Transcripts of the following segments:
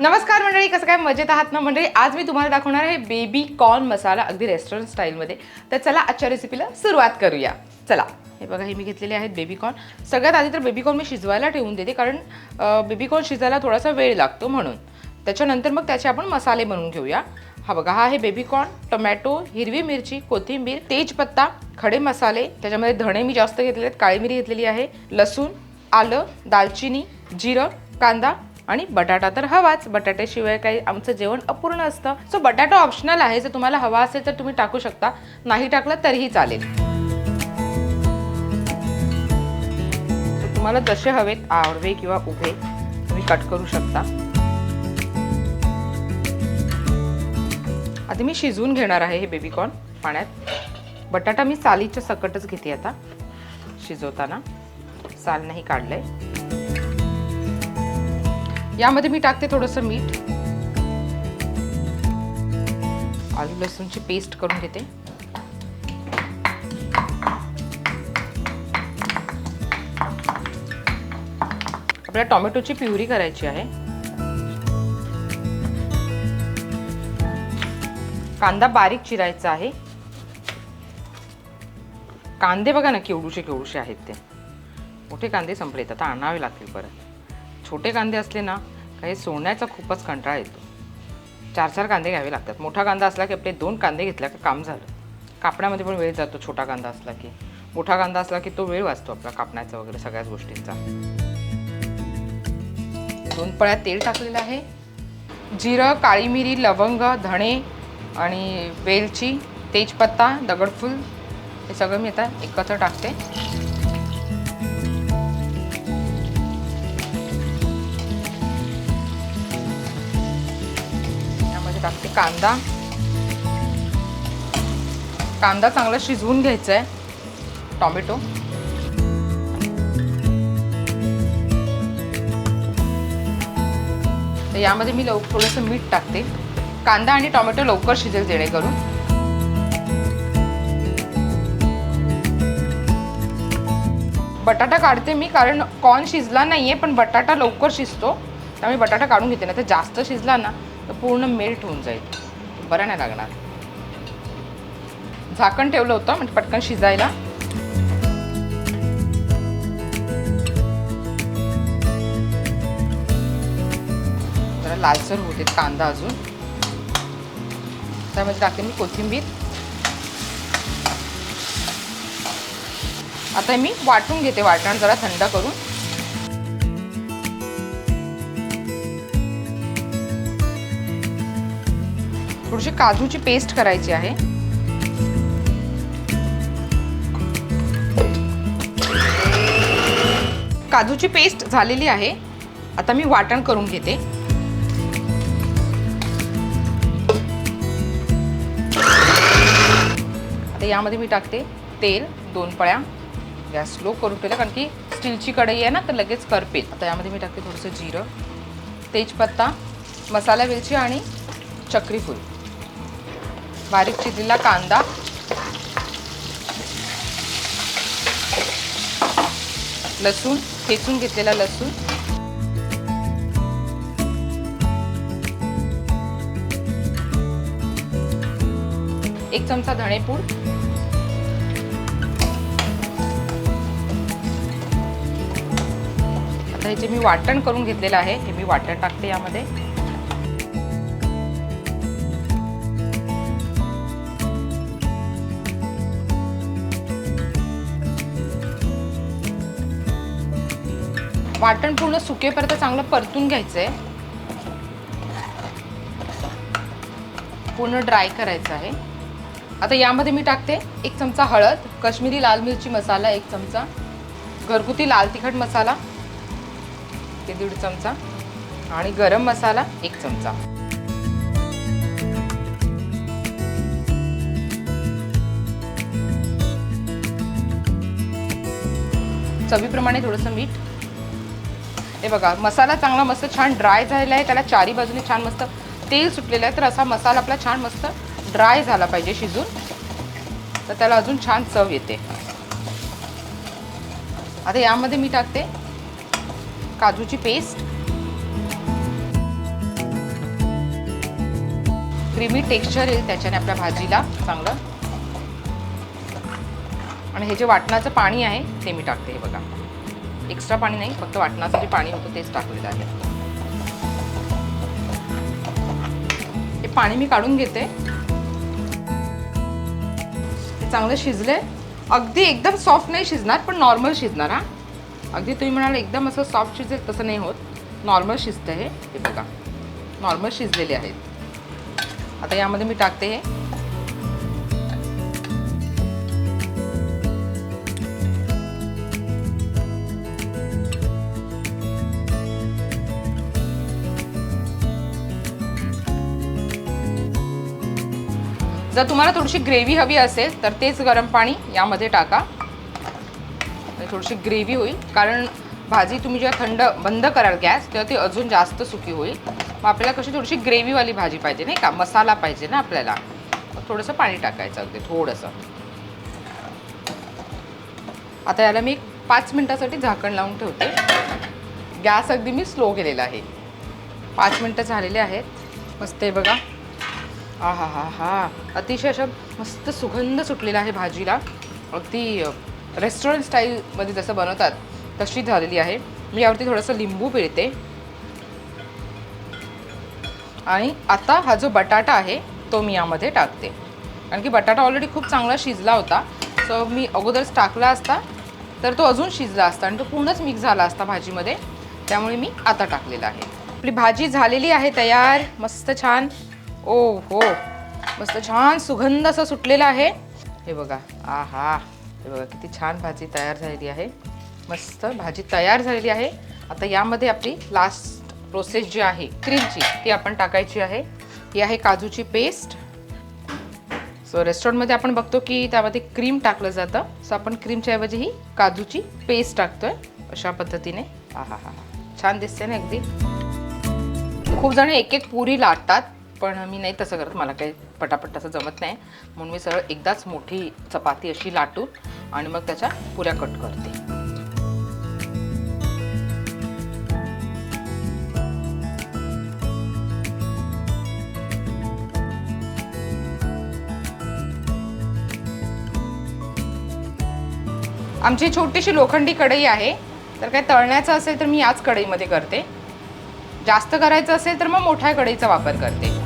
नमस्कार मंडळी कसं काय मजेत आहात ना मंडळी? आज मी तुम्हाला दाखवणार आहे बेबी कॉर्न मसाला अगदी रेस्टॉरंट स्टाईलमध्ये तर चला आजच्या रेसिपीला सुरुवात करूया. चला. हे बघा हे मी घेतलेले आहेत बेबी कॉर्न सगळ्यात आधी तर बेबी कॉर्न मी शिजवायला ठेवून देते कारण बेबी कॉर्न शिजायला थोडासा वेळ लागतो म्हणून. त्याच्यानंतर मग त्याचे आपण मसाले बनवून घेऊया. हा बघा हा आहे बेबी कॉर्न टोमॅटो हिरवी मिरची कोथिंबीर तेजपत्ता खडे मसाले. त्याच्यामध्ये धणे मी जास्त घेतलेले आहेत काळी मिरी घेतलेली आहे लसूण आलं दालचिनी जिरं कांदा आणि बटाटा तर हवाच. बटाट्याशिवाय काही आमचं जेवण अपूर्ण असतं. सो बटाटा ऑप्शनल आहे. जर तुम्हाला हवा असेल तर तुम्ही टाकू शकता. नाही टाकलं तरीही चालेल. तुम्हाला जसे हवेत आडवे किंवा उभे तुम्ही कट करू शकता. आधी मी शिजवून घेणार आहे हे बेबीकॉर्न पाण्यात. बटाटा मी सालीच्या सकटच घेते आता. शिजवताना. साल नाही काढलंय. यामध्ये मी टाकते थोडंसं मीठ. आलू लसूणची पेस्ट करून घेते. आपल्याला टोमॅटोची प्युरी करायची आहे. कांदा बारीक चिरायचा आहे. कांदे बघा ना केवडूचे केवडूचे आहेत ते. मोठे कांदे संपलेत आता आणावे लागतील परत. छोटे कांदे असले ना काही सोन्याचा खूपच कंटाळा येतो. चार चार कांदे घ्यावे लागतात. मोठा कांदा असला की आपले दोन कांदे घेतला का काम झालं. कापण्यामध्ये पण वेळ जातो छोटा कांदा असला की. मोठा कांदा असला की तो वेळ वाचतो आपला कापण्याचा वगैरे सगळ्याच गोष्टींचा. दोन पळ्या तेल टाकलेलं आहे. जिरं काळी मिरी लवंग धणे आणि वेलची तेजपत्ता दगडफूल हे सगळं मी आता एकत्र टाकते. टाकते कांदा. कांदा चांगला शिजवून घ्यायचा आहे टॉमॅटो. तर यामध्ये मी लव थोडंसं मीठ टाकते. कांदा आणि टोमॅटो लवकर शिजेल जेणेकरून. बटाटा काढते मी कारण कॉर्न शिजला नाही आहे पण बटाटा लवकर शिजतो. त्यामुळे बटाटा काढून घेते ना तर जास्त शिजला ना तर पूर्ण मेल्ट होऊन जाईल. बरं नाही लागणार. झाकण ठेवलं होतं म्हणजे पटकन शिजायला. जरा लालसर होते कांदा अजून. त्यामध्ये टाकते मी कोथिंबीर. आता मी वाटून घेते वाटण जरा थंड करून. थोडीशी काजूची पेस्ट करायची आहे. काजूची पेस्ट झालेली आहे. आता मी वाटण करून घेते. आता यामध्ये मी टाकते तेल दोन पळ्या. गॅस स्लो करून ठेवला कारण की स्टीलची कढई आहे ना तर लगेच करपेल. आता यामध्ये मी टाकते थोडंसं जिरं तेजपत्ता मसाला वेलची आणि चक्रीफूल. बारीक चिरलेला कांदा. लसूण ठेचून घेतलेला लसूण. एक चमचा धणेपूड. आता ह्याचे मी वाटण करून घेतलेलं आहे हे मी वाटण टाकते यामध्ये. वाटण पूर्ण सुकेपर्यंत चांगलं परतून घ्यायचं आहे पूर्ण ड्राय करायचं आहे. आता यामध्ये मी टाकते एक चमचा हळद कश्मीरी लाल मिरची मसाला एक चमचा घरगुती लाल तिखट मसाला ते दीड चमचा आणि गरम मसाला एक चमचा. चवीप्रमाणे थोडंसं मीठ हे बघा मसाला चांगला मस्त छान ड्राय झालेला आहे त्याला चारी बाजूने छान मस्त तेल सुटलेलं आहे तर असा मसाला आपला छान मस्त ड्राय झाला पाहिजे शिजून. तर त्याला अजून छान चव येते. आता यामध्ये मी टाकते काजूची पेस्ट क्रीमी टेक्स्चर येईल त्याच्याने आपल्या भाजीला चांगलं. आणि हे जे वाटणाचं पाणी आहे ते मी टाकते हे बघा. एक्स्ट्रा पाणी नाही फक्त वाटणासाठी पाणी होतं तेच टाकलेलं आहे. हे पाणी मी काढून घेते. हे चांगलं शिजले. अगदी एकदम सॉफ्ट नाही शिजणार पण नॉर्मल शिजणार हा. अगदी तुम्ही म्हणाल एकदम असं सॉफ्ट शिजेल तसं नाही होत. नॉर्मल शिजतं हे. हे बघा. नॉर्मल शिजलेले आहेत. आता यामध्ये मी टाकते हे. जर तुम्हाला थोडीशी ग्रेव्ही हवी असेल तर तेच गरम पाणी यामध्ये टाका. थोडीशी ग्रेव्ही होईल कारण भाजी तुम्ही जेव्हा थंड बंद कराल गॅस तेव्हा ती अजून जास्त सुकी होईल. मग आपल्याला कशी थोडीशी ग्रेव्हीवाली भाजी पाहिजे नाही का? मसाला पाहिजे ना आपल्याला. मग थोडंसं पाणी टाकायचं अगदी थोडंसं. आता याला मी पाच मिनटासाठी झाकण लावून ठेवते. गॅस अगदी मी स्लो केलेला आहे. पाच मिनटं झालेले आहेत. मस्त आहे बघा. हा हा हा हा अतिशय अशा मस्त सुगंध सुटलेला आहे भाजीला. अगदी रेस्टॉरंट स्टाईलमध्ये जसं बनवतात तशी झालेली आहे. मी यावरती थोडंसं लिंबू पिळते. आणि आता हा जो बटाटा आहे तो मी यामध्ये टाकते. कारण की बटाटा ऑलरेडी खूप चांगला शिजला होता. सो मी अगोदरच टाकला असता तर तो अजून शिजला असता आणि तो पूर्णच मिक्स झाला असता भाजीमध्ये. त्यामुळे मी आता टाकलेला आहे. आपली भाजी झालेली आहे तयार मस्त छान. ओ हो मस्त छान सुगंध असं सुटलेला आहे. हे बघा आहा हे बघा किती छान भाजी तयार झालेली आहे. मस्त भाजी तयार झालेली आहे. आता यामध्ये आपली लास्ट प्रोसेस जी आहे क्रीमची ती आपण टाकायची आहे. ही आहे काजूची पेस्ट सो रेस्टॉरंटमध्ये आपण बघतो की त्यामध्ये क्रीम टाकलं जातं. सो आपण क्रीमच्या ऐवजी ही काजूची पेस्ट टाकतोय अशा पद्धतीने. हा हा हा छान दिसते ना अगदी? खूप जण एक एक पुरी लाटतात. पण मी नाही तसं करत मला काही पटापट तसं जमत नाही. म्हणून मी सरळ एकदाच मोठी चपाती अशी लाटून आणि मग त्याच्या पुऱ्या कट करते. आमची छोटीशी लोखंडी कढई आहे. तर काय तळण्याचं असेल तर मी याच कढईमध्ये करते. जास्त करायचं असेल तर मग मोठ्या कढईचा वापर करते.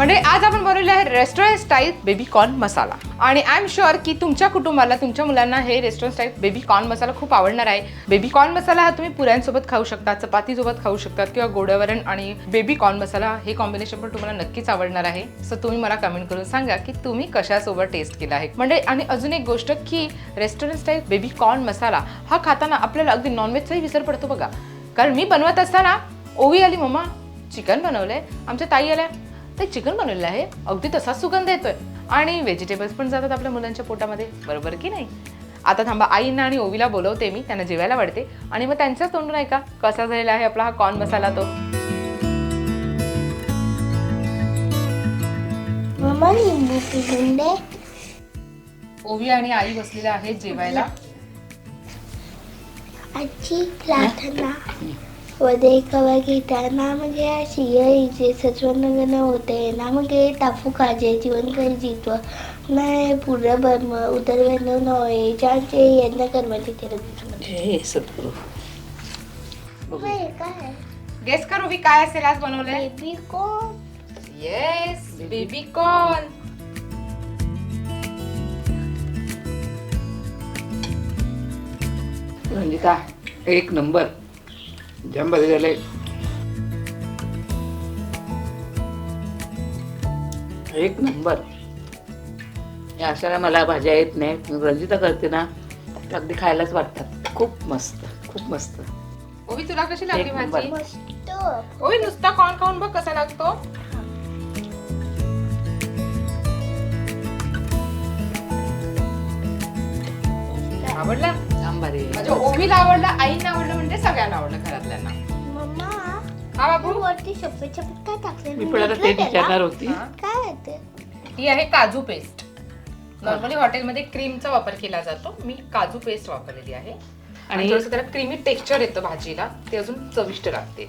म्हणजे आज आपण बनवले आहे restaurant style baby corn masala आणि आय एम शुअर की तुमच्या कुटुंबाला तुमच्या मुलांना हे restaurant style baby corn masala खूप आवडणार आहे. बेबी कॉर्न मसाला हा तुम्ही पुऱ्यांसोबत खाऊ शकता चपातीसोबत खाऊ शकता किंवा गोडवरण आणि बेबी कॉर्न मसाला हे कॉम्बिनेशन पण तुम्हाला नक्कीच आवडणार आहे. सो तुम्ही मला कमेंट करून सांगा की तुम्ही कशासोबत टेस्ट केला आहे. म्हणजे आणि अजून एक गोष्ट की restaurant style baby corn masala हा खाताना आपल्याला अगदी नॉनव्हेजचाही विसर पडतो बघा. कारण मी बनवत असताना ओवी आली मम्मा चिकन बनवलंय. आमच्या ताई आल्या ते चिकन बनवलेलं आहे. अगदी तसाच सुगंध येतोय. आणि व्हेजिटेबल्स पण जातात आपल्या मुलांच्या पोटामध्ये. बरोबर की नाही? आता थांबा आईंना आणि ओवीला बोलवते मी. त्यांना जेवायला वाढते. आणि मग त्यांच्याच तोंडून ऐका कसा झालेला आहे आपला हा कॉर्न मसाला तो. ओवी आणि आई बसलेल्या आहेत जेवायला. आजी लाथना. वदे कवा घेताना म्हणजे शिय सचवनगन होते ना मग टाफू खाजे जीवन काही जितो नाही पुढं बर्म उदर बंद नोय चांचे यज्ञ कर्माची हे सद्गुरू. काय गेस कर ओवी काय असेल आज बनवलंय? बेबी कोण येस बेबी कॉर्न रंजिता एक नंबर. झालंय एक नंबर. या अशाला मला भाज्या येत नाही. रंजिता करते ना अगदी खायलाच वाटतात. खूप मस्त खूप मस्त. ओवी तुला कशी लागली एक नंबर. भाजी ओवी नुसता कॉर्न खाऊन बघ कसा लागतो. आवडला? सांबारे म्हणजे ओवीला आवडलं आईला आवडलं. सगळ्यांना आवडलं घरातल्यांना. मम्मा हा तू बाबू वरती शपथ शपथ काय टाकलं? मी पण आता ते विचारणार होती. हा. काय आहे ते ही आहे काजू पेस्ट. नॉर्मली हॉटेलमध्ये क्रीमचा वापर केला जातो. मी काजू पेस्ट वापरलेली आहे. आणि आणि थोडंसं त्याला क्रीमी टेक्स्चर येतं भाजीला. ते अजून चविष्ट लागते.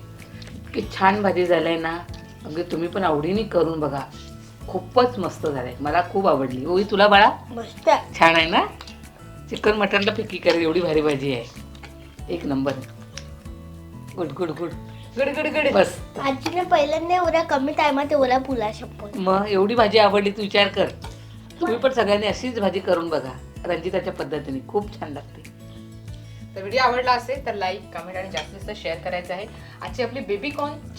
इतकी छान भाजी झालंय ना. अगदी तुम्ही पण आवडीने करून बघा. खूपच मस्त झालंय. मला खूप आवडली. ओई तुला बाळा? मस्त. छान आहे ना? चिकन मटनला फिक्की करेल. एवढी भारी भाजी आहे. एक नंबर. Good good good. गड गड गड. मस्त. आजीने पहिल्यांदा एवढ्या कमी टायमात एवढा पुला शपथ मग एवढी भाजी आवडली तू विचार कर. तुम्ही पण सगळ्यांनी अशीच भाजी करून बघा. रंजिताच्या पद्धतीने खूप छान लागते. तर व्हिडिओ आवडला असेल तर लाईक कमेंट आणि जास्तीत जास्त शेअर करायचं आहे. आजची आपली बेबी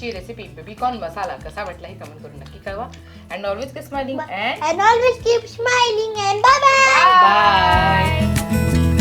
ची रेसिपी बेबी कॉर्न मसाला कसा वाटला हे कमेंट करून नक्की कळवा. And always keep smiling and keep smiling and bye. Bye. Bye